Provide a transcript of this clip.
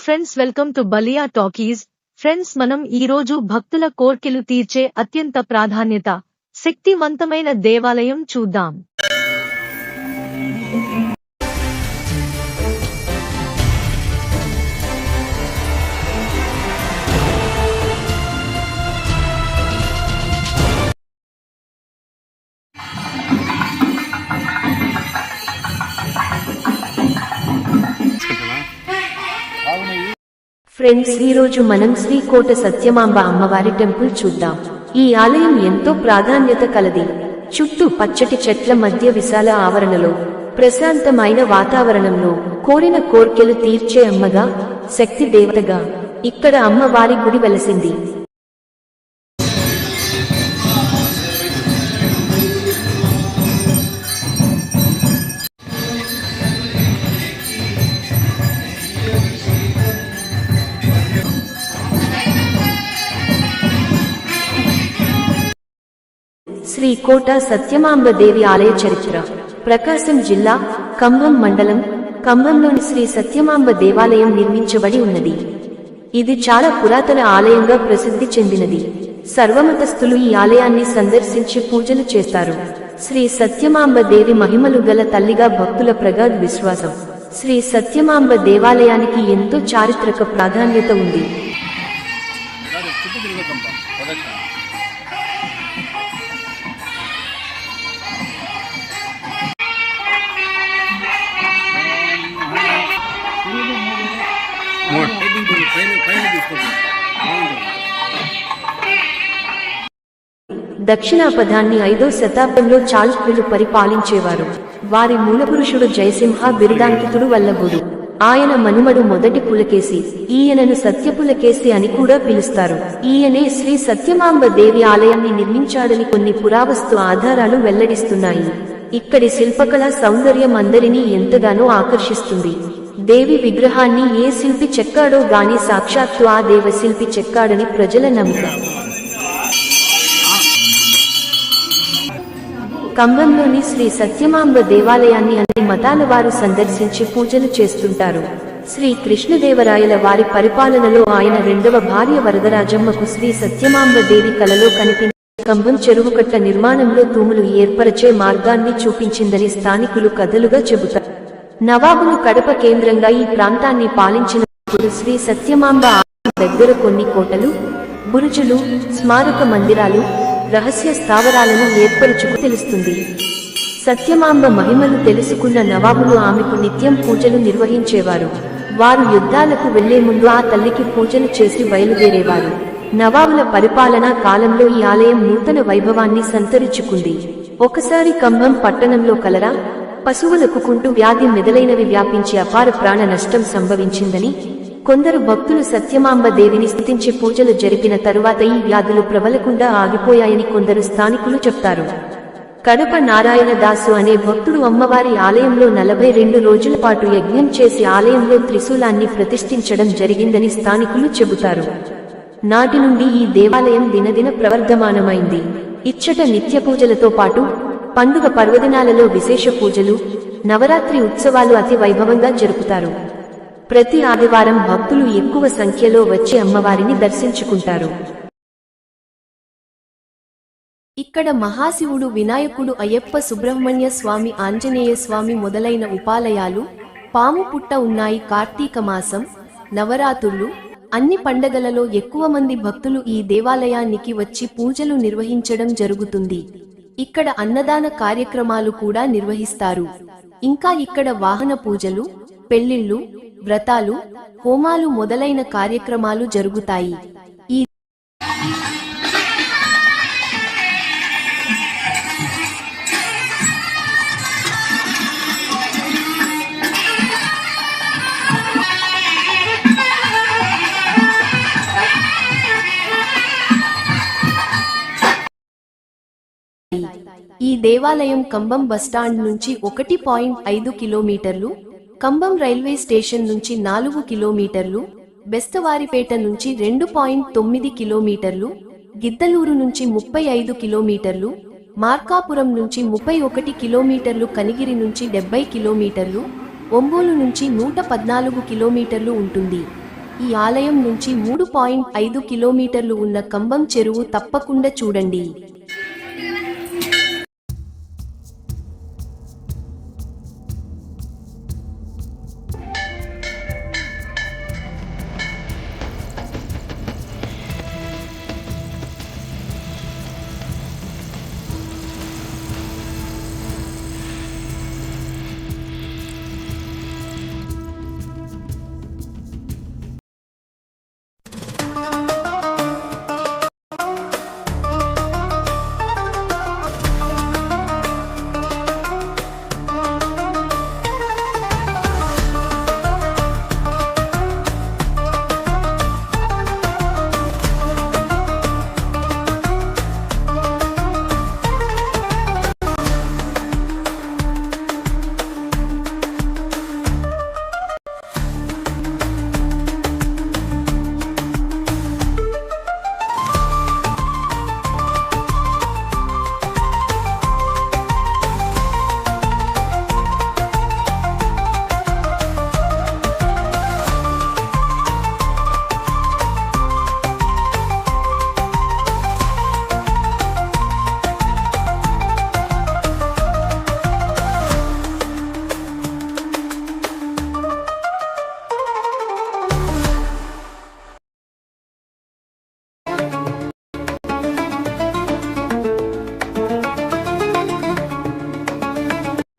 Friends welcome to Baliya talkies friends మనం ఈ రోజు భక్తుల కోర్కెలు తీర్చే అత్యంత ప్రాధాన్యత శక్తివంతమైన దేవాలయం చూద్దాం ఫ్రెండ్స్ ఈ రోజు మనం శ్రీకోట సత్యమాంబ అమ్మవారి టెంపుల్ చూద్దాం. ఈ ఆలయం ఎంతో ప్రాధాన్యత కలది. చుట్టూ పచ్చటి చెట్ల మధ్య విశాల ఆవరణలో ప్రశాంతమైన వాతావరణంలో కోరిన కోర్కెలు తీర్చే అమ్మగా శక్తి దేవతగా ఇక్కడ అమ్మవారి గుడి వెలసింది. శ్రీ కోట సత్యమాంబ దేవి ఆలయ చరిత్ర. ప్రకాశం జిల్లా కంభం మండలం కంభంలోని శ్రీ సత్యమాంబ దేవాలయం నిర్మించబడి ఉన్నది. ఇది చాలా పురాతన ఆలయంగా ప్రసిద్ధి చెందినది. సర్వమతస్థులు ఈ ఆలయాన్ని సందర్శించి పూజలు చేస్తారు. శ్రీ సత్యమాంబ దేవి మహిమలు గల తల్లిగా భక్తుల ప్రగాఢ విశ్వాసం. శ్రీ సత్యమాంబ దేవాలయానికి ఎంతో చారిత్రక ప్రాధాన్యత ఉంది. దక్షిణాపథాన్ని ఐదో శతాబ్దంలో చాళుక్యులు పరిపాలించేవారు. వారి మూలపురుషుడు జయసింహ బిరుదాంకితుడు వల్లభుడు. ఆయన మనుమడు మొదటి పులకేసి ఈయనను సత్యపులకేసి అని కూడా పిలుస్తారు. ఈయనే శ్రీ సత్యమాంబ దేవి ఆలయాన్ని నిర్మించాడని కొన్ని పురావస్తు ఆధారాలు వెల్లడిస్తున్నాయి. ఇక్కడి శిల్పకళ సౌందర్యం అందరినీ ఎంతగానో ఆకర్షిస్తుంది. దేవి విగ్రహాన్ని ఏ శిల్పి చెక్కాడో గాని సాక్షాత్తు ఆ దేవ శిల్పి చెక్కాడని ప్రజల నమ్మకం కంభంలోని శ్రీ సత్యమాంబ దేవాలయాన్ని అన్ని మతాల వారు సందర్శించి పూజలు చేస్తుంటారు. శ్రీ కృష్ణదేవరాయల వారి పరిపాలనలో ఆయన రెండవ భార్య వరదరాజమ్మకు శ్రీ సత్యమాంబ దేవి కలలో కనిపించే కంభం చెరువుకట్ట నిర్మాణంలో తూములు ఏర్పరచే మార్గాన్ని చూపించిందని స్థానికులు కథలుగా చెబుతారు. నవాబులు కడప కేంద్రంగా ఈ ప్రాంతాన్ని పాలించినప్పుడు శ్రీ సత్యమాంబ దగ్గర కొన్ని కోటలు బురుజులు స్మారక మందిరాలు రహస్య స్థావరాలను ఏర్పరచుకు తెలుస్తుంది. సత్యమాంబ మహిమను తెలుసుకున్న నవాబులు ఆమెకు నిత్యం పూజలు నిర్వహించేవారు. వారు యుద్ధాలకు వెళ్ళే ముందు ఆ తల్లికి పూజలు చేసి బయలుదేరేవారు. నవాబుల పరిపాలనా కాలంలో ఈ ఆలయం నూతన వైభవాన్ని సంతరించుకుంది. ఒకసారి కంభం పట్టణంలో కలరా పశువులకు కుంటు వ్యాధి మెదలైనవి వ్యాపించి అపార ప్రాణ నష్టం సంభవించిందని కొందరు భక్తులు సత్యమాంబ దేవిని స్థితించి పూజలు జరిపిన తరువాత ఈ వ్యాధులు ప్రబలకుండా ఆగిపోయాయని కొందరు స్థానికులు చెప్తారు. కడప నారాయణ దాసు అనే భక్తుడు అమ్మవారి ఆలయంలో నలభై రెండు రోజుల పాటు యజ్ఞం చేసి ఆలయంలో త్రిశూలాన్ని ప్రతిష్ఠించడం జరిగిందని స్థానికులు చెబుతారు. నాటి నుండి ఈ దేవాలయం దినదిన ప్రవర్ధమానమైంది. ఇచ్చట నిత్య పూజలతో పాటు పండుగ పర్వదినాలలో విశేష పూజలు నవరాత్రి ఉత్సవాలు అతి వైభవంగా జరుపుతారు. ప్రతి ఆదివారం భక్తులు ఎక్కువ సంఖ్యలో వచ్చి అమ్మవారిని దర్శించుకుంటారు. ఇక్కడ మహాశివుడు వినాయకుడు అయ్యప్ప సుబ్రహ్మణ్య స్వామి ఆంజనేయ స్వామి మొదలైన ఉపాలయాలు పాము పుట్ట ఉన్నాయి కార్తీక మాసం నవరాత్రులు అన్ని పండగలలో ఎక్కువ మంది భక్తులు ఈ దేవాలయానికి వచ్చి పూజలు నిర్వహించడం జరుగుతుంది. ఇక్కడ అన్నదాన కార్యక్రమాలు కూడా నిర్వహిస్తారు. ఇంకా ఇక్కడ వాహన పూజలు పెళ్ళిళ్ళు వ్రతాలు హోమాలు మొదలైన కార్యక్రమాలు జరుగుతాయి. ఈ ఈ దేవాలయం కంబం బస్టాండ్ నుంచి ఒకటి పాయింట్ ఐదు కిలోమీటర్లు కంబం రైల్వే స్టేషన్ నుంచి నాలుగు కిలోమీటర్లు బెస్తవారిపేట నుంచి రెండు పాయింట్ తొమ్మిది కిలోమీటర్లు గిద్దలూరు నుంచి ముప్పై ఐదు కిలోమీటర్లు మార్కాపురం నుంచి ముప్పై ఒకటి కిలోమీటర్లు కనిగిరి నుంచి డెబ్బై కిలోమీటర్లు ఒంగోలు నుంచి నూట పద్నాలుగు కిలోమీటర్లు ఉంటుంది. ఈ ఆలయం నుంచి మూడు పాయింట్ ఐదు కిలోమీటర్లు ఉన్న కంబం చెరువు తప్పకుండా చూడండి.